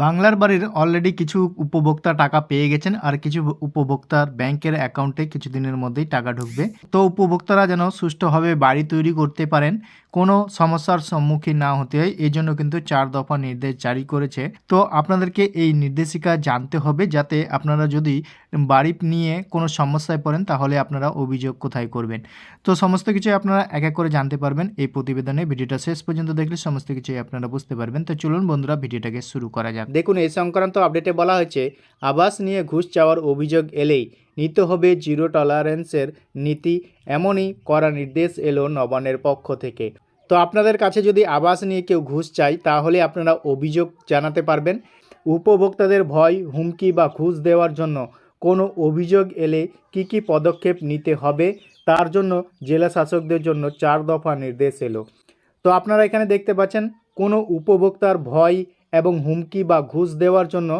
বাংলার বাড়ির অলরেডি কিছু উপভোক্তা টাকা পেয়ে গেছেন আর কিছু উপভোক্তার ব্যাংকের অ্যাকাউন্টে কিছুদিনের মধ্যেই টাকা ঢুকবে। তো উপভোক্তারা যেন সুষ্ঠুভাবে বাড়ি তৈরি করতে পারেন, কোনো সমস্যার সম্মুখীন না হতে হয়। এই জন্য কিন্তু চার দফা নির্দেশ জারি করেছে। তো আপনাদেরকে এই নির্দেশিকা জানতে হবে যাতে আপনারা যদি বাড়ি নিয়ে কোনো সমস্যায় পড়েন, তাহলে আপনারা অভিযোগ কোথায় করবেন। তো সমস্ত কিছু আপনারা এক এক করে জানতে পারবেন এই প্রতিবেদনে। ভিডিওটা শেষ পর্যন্ত দেখলে সমস্ত কিছুই আপনারা বুঝতে পারবেন। তো চলুন বন্ধুরা, ভিডিওটাকে শুরু করা যাক। দেখুন এই সংক্রান্ত আপডেটে বলা হয়েছে, আবাস নিয়ে ঘুষ চাওয়ার অভিযোগ এলেই নিতে হবে জিরো টলারেন্সের নীতি, এমনই করা নির্দেশ এলো নবান্নের পক্ষ থেকে। তো আপনাদের কাছে যদি আবাস নিয়ে কেউ ঘুষ চায়, তাহলে আপনারা অভিযোগ জানাতে পারবেন। উপভোক্তাদের ভয়, হুমকি বা ঘুষ দেওয়ার জন্য কোনো অভিযোগ এলে কি কি পদক্ষেপ নিতে হবে, তার জন্য জেলা শাসকদের জন্য চার দফা নির্দেশ এলো। তো আপনারা এখানে দেখতে পাচ্ছেন, কোনো উপভোক্তার ভয় এবং হুমকি বা ঘুষ দেওয়ার জন্য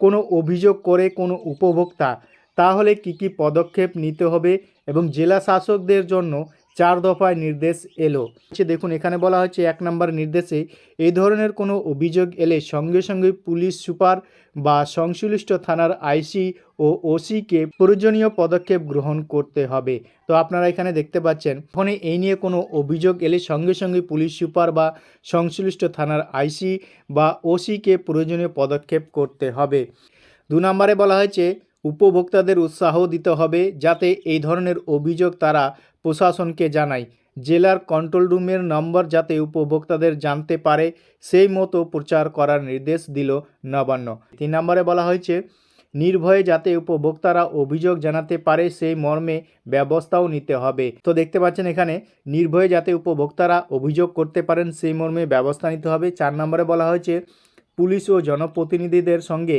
কোনো অভিযোগ করে কোনো উপভোক্তা। তাহলে কি কি পদক্ষেপ নিতে হবে এবং জেলা শাসকদের জন্য চার দফায় নির্দেশ এলো। দেখুন, এখানে বলা হচ্ছে এক নম্বর নির্দেশে এই ধরনের কোনো অভিযোগ এলে সঙ্গে সঙ্গে পুলিশ, সুপার বা সংশ্লিষ্ট থানার আইসি ও ওসিকে প্রয়োজনীয় পদক্ষেপ গ্রহণ করতে হবে। তো আপনারা এখানে দেখতে পাচ্ছেন, ফোনে এই নিয়ে কোনো অভিযোগ এলে সঙ্গে সঙ্গে পুলিশ, সুপার বা সংশ্লিষ্ট থানার আইসি বা ওসিকে প্রয়োজনীয় পদক্ষেপ করতে হবে। দু নম্বরে বলা হয়েছে, উপভোক্তাদের উৎসাহ দিতে হবে যাতে এই ধরনের অভিযোগ তারা প্রশাসনকে জানাই, জেলার কন্ট্রোল রুমের নম্বর যাতে উপভোক্তাদের জানতে পারে, সেই মতো প্রচার করার নির্দেশ দিল নবান্ন। তিন নম্বরে বলা হয়েছে, নির্ভয়ে যাতে উপভোক্তারা অভিযোগ জানাতে পারে, সেই মর্মে ব্যবস্থাও নিতে হবে। তো দেখতে পাচ্ছেন এখানে, নির্ভয়ে যাতে উপভোক্তারা অভিযোগ করতে পারেন, সেই মর্মে ব্যবস্থা নিতে হবে। চার নম্বরে বলা হয়েছে, পুলিশ ও জনপ্রতিনিধিদের সঙ্গে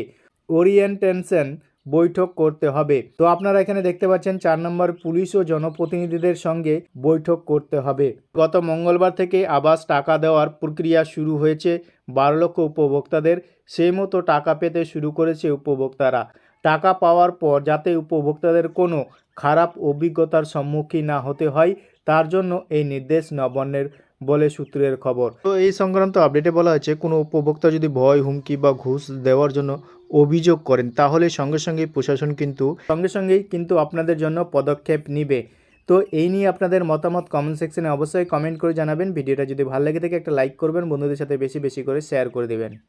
ওরিয়েন্টেশন বৈঠক করতে হবে। তো আপনারা এখানে দেখতে পাচ্ছেন চার নম্বর পুলিশ ও জনপ্রতিনিধিদের সঙ্গে বৈঠক করতে হবে। গত মঙ্গলবার থেকে আবাস টাকা দেওয়ার প্রক্রিয়া শুরু হয়েছে। বারো লক্ষ উপভোক্তাদের সেই মতো টাকা পেতে শুরু করেছে উপভোক্তারা। টাকা পাওয়ার পর যাতে উপভোক্তাদের কোনো খারাপ অভিজ্ঞতার সম্মুখীন না হতে হয়, তার জন্য এই নির্দেশ নবান্নের বলে সূত্রের খবর। তো এই সংক্রান্ত আপডেটে বলা হয়েছে, কোনো উপভোক্তা যদি ভয়, হুমকি বা ঘুষ দেওয়ার জন্য অভিযোগ করেন। তাহলে সঙ্গে সঙ্গে প্রশাসন কিন্তু সঙ্গে সঙ্গেই কিন্তু আপনাদের জন্য পদক্ষেপ নিবে। তো এই নিয়ে আপনাদের মতামত কমেন্ট সেকশনে অবশ্যই কমেন্ট করে জানাবেন। ভিডিওটা যদি ভালো লাগে থাকে, একটা লাইক করবেন। বন্ধুদের সাথে বেশি বেশি করে শেয়ার করে দেবেন।